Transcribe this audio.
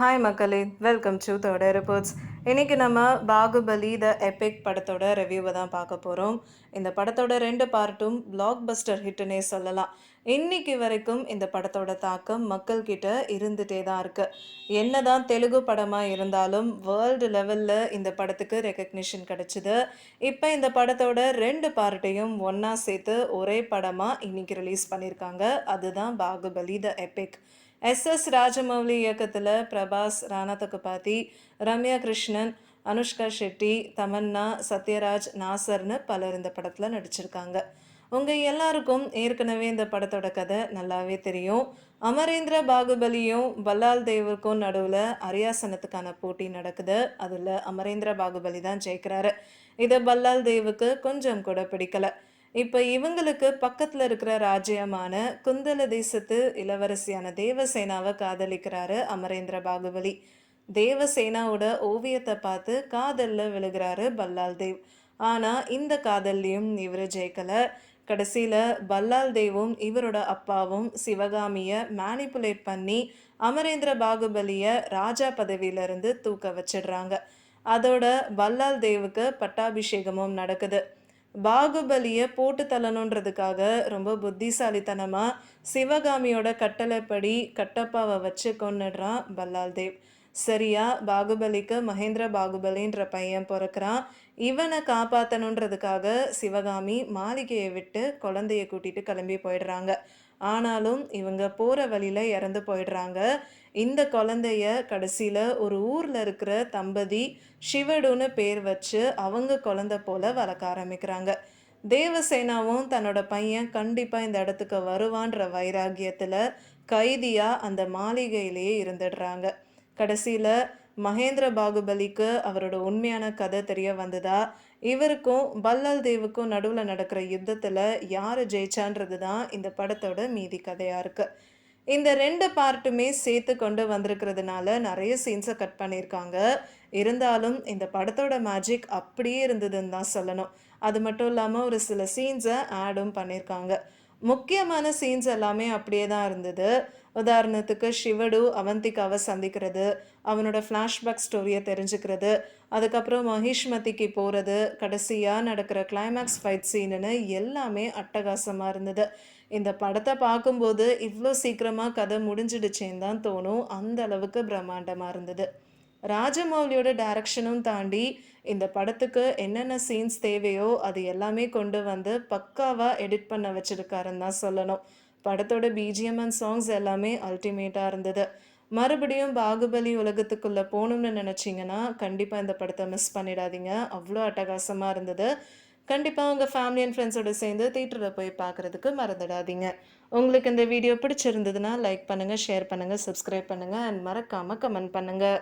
Hi மக்களே. Welcome to தோட reports இன்றைக்கி நம்ம பாகுபலி த எபிக் படத்தோட ரிவ்யூவை தான் பார்க்க போகிறோம் இந்த படத்தோட ரெண்டு பார்ட்டும் பிளாக் பஸ்டர் ஹிட்டுனே சொல்லலாம். இன்னைக்கு வரைக்கும் இந்த படத்தோட தாக்கம் மக்கள்கிட்ட இருந்துகிட்டே தான் இருக்குது என்ன தான் தெலுங்கு படமாக இருந்தாலும் வேர்ல்டு லெவலில் இந்த படத்துக்கு ரெக்கக்னிஷன் கிடச்சிது. இப்போ இந்த படத்தோட ரெண்டு பார்ட்டையும் ஒன்றா சேர்த்து ஒரே படமாக இன்னைக்கு ரிலீஸ் பண்ணியிருக்காங்க அதுதான் Baahubali the epic S S Rajamouli இயக்கத்தில் பிரபாஸ் ராணா தகுபாத்தி ரம்யா கிருஷ்ணன் அனுஷ்கா ஷெட்டி தமன்னா சத்யராஜ் நாசர்னு பலர் இந்த படத்தில் நடிச்சிருக்காங்க. உங்கள் எல்லாருக்கும் ஏற்கனவே இந்த படத்தோட கதை நல்லாவே தெரியும். அமரேந்திர பாகுபலியும் பல்லால் தேவுக்கும் நடுவில் அரியாசனத்துக்கான போட்டி நடக்குது. அதில் அமரேந்திர பாகுபலி தான் ஜெயிக்கிறாரு. இதை பல்லால் தேவுக்கு கொஞ்சம் கூட பிடிக்கலை. இப்போ இவங்களுக்கு பக்கத்தில் இருக்கிற ராஜ்யமான குந்தல தேசத்து இளவரசியான தேவசேனாவை காதலிக்கிறாரு அமரேந்திர பாகுபலி. தேவசேனாவோட ஓவியத்தை பார்த்து காதலில் விழுகிறாரு பல்லால் தேவ் ஆனால் இந்த காதல்லையும் இவர் ஜெயிக்கலை. கடைசியில் பல்லால் தேவும் இவரோட அப்பாவும் சிவகாமியை மேனிப்புலேட் பண்ணி அமரேந்திர பாகுபலியை ராஜா பதவியிலிருந்து தூக்க வச்சிடுறாங்க. அதோட பல்லால் தேவுக்கு பட்டாபிஷேகமும் நடக்குது. பாகுபலியை போட்டு தள்ளணுன்றதுக்காக ரொம்ப புத்திசாலித்தனமாக சிவகாமியோட கட்டளைப்படி கட்டப்பாவை வச்சு கொண்டுடுறான் பல்லால் தேவ் சரியா? பாகுபலிக்கு மகேந்திர பாகுபலின்ற பையன் பிறக்கிறான். இவனை காப்பாற்றணுன்றதுக்காக சிவகாமி மாளிகையை விட்டு குழந்தைய கூட்டிட்டு கிளம்பி போயிடுறாங்க. ஆனாலும் இவங்க போகிற வழியில் இறந்து போயிடுறாங்க. இந்த குழந்தைய கடைசியில் ஒரு ஊரில் இருக்கிற தம்பதி சிவடுன்னு பேர் வச்சு அவங்க குழந்த போல வளர்க்க ஆரம்பிக்கிறாங்க. தேவசேனாவும் தன்னோட பையன் கண்டிப்பாக இந்த இடத்துக்கு வருவான்ற வைராகியத்தில் கைதியாக அந்த மாளிகையிலேயே இருந்துடுறாங்க. கடைசியில் மகேந்திர பாகுபலிக்கு அவரோட உண்மையான கதை தெரிய வந்ததா? இவருக்கும் பல்லல் தேவுக்கும் நடுவில் நடக்கிற யுத்தத்தில் யார் ஜெயிச்சான்றது தான் இந்த படத்தோட மீதி கதையாக இருக்குது இந்த ரெண்டு பார்ட்டுமே சேர்த்து கொண்டு வந்திருக்கிறதுனால நிறைய சீன்ஸை கட் பண்ணியிருக்காங்க. இருந்தாலும் இந்த படத்தோட மேஜிக் அப்படியே இருந்ததுன்னு தான் சொல்லணும். அது மட்டும் இல்லாமல் ஒரு சில சீன்ஸை ஆடும் பண்ணியிருக்காங்க. முக்கியமான சீன்ஸ் எல்லாமே அப்படியே தான் இருந்தது. உதாரணத்துக்கு சிவடு அவந்திகாவை சந்திக்கிறது அவனோட ஃப்ளாஷ்பேக் ஸ்டோரியை தெரிஞ்சுக்கிறது அதுக்கப்புறம் மகிஷ்மதிக்கு போகிறது கடைசியாக நடக்கிற கிளைமேக்ஸ் ஃபைட் சீனுன்னு எல்லாமே அட்டகாசமாக இருந்தது. இந்த படத்தை பார்க்கும்போது இவ்வளோ சீக்கிரமாக கதை முடிஞ்சிடுச்சேன்னு தான் தோணும். அந்த அளவுக்கு பிரம்மாண்டமாக இருந்தது. ராஜமௌலியோட டைரக்ஷனும் தாண்டி இந்த படத்துக்கு என்னென்ன சீன்ஸ் தேவையோ அது எல்லாமே கொண்டு வந்து பக்காவாக எடிட் பண்ண வச்சுருக்காருன்னு தான் சொல்லணும். படத்தோட பிஜிஎம் அண்ட் சாங்ஸ் எல்லாமே அல்டிமேட்டாக இருந்தது. மறுபடியும் பாகுபலி உலகத்துக்குள்ளே போகணும்னு நினச்சிங்கன்னா கண்டிப்பாக இந்த படத்தை மிஸ் பண்ணிடாதீங்க. அவ்வளோ அட்டகாசமாக இருந்தது. கண்டிப்பாக உங்கள் ஃபேமிலி அண்ட் ஃப்ரெண்ட்ஸோடு சேர்ந்து தேட்டரில் போய் பார்க்குறதுக்கு மறந்துடாதீங்க. உங்களுக்கு இந்த வீடியோ பிடிச்சிருந்ததுன்னா லைக் பண்ணுங்கள் ஷேர் பண்ணுங்கள் சப்ஸ்கிரைப் பண்ணுங்கள் அண்ட் மறக்காமல் கமெண்ட் பண்ணுங்கள்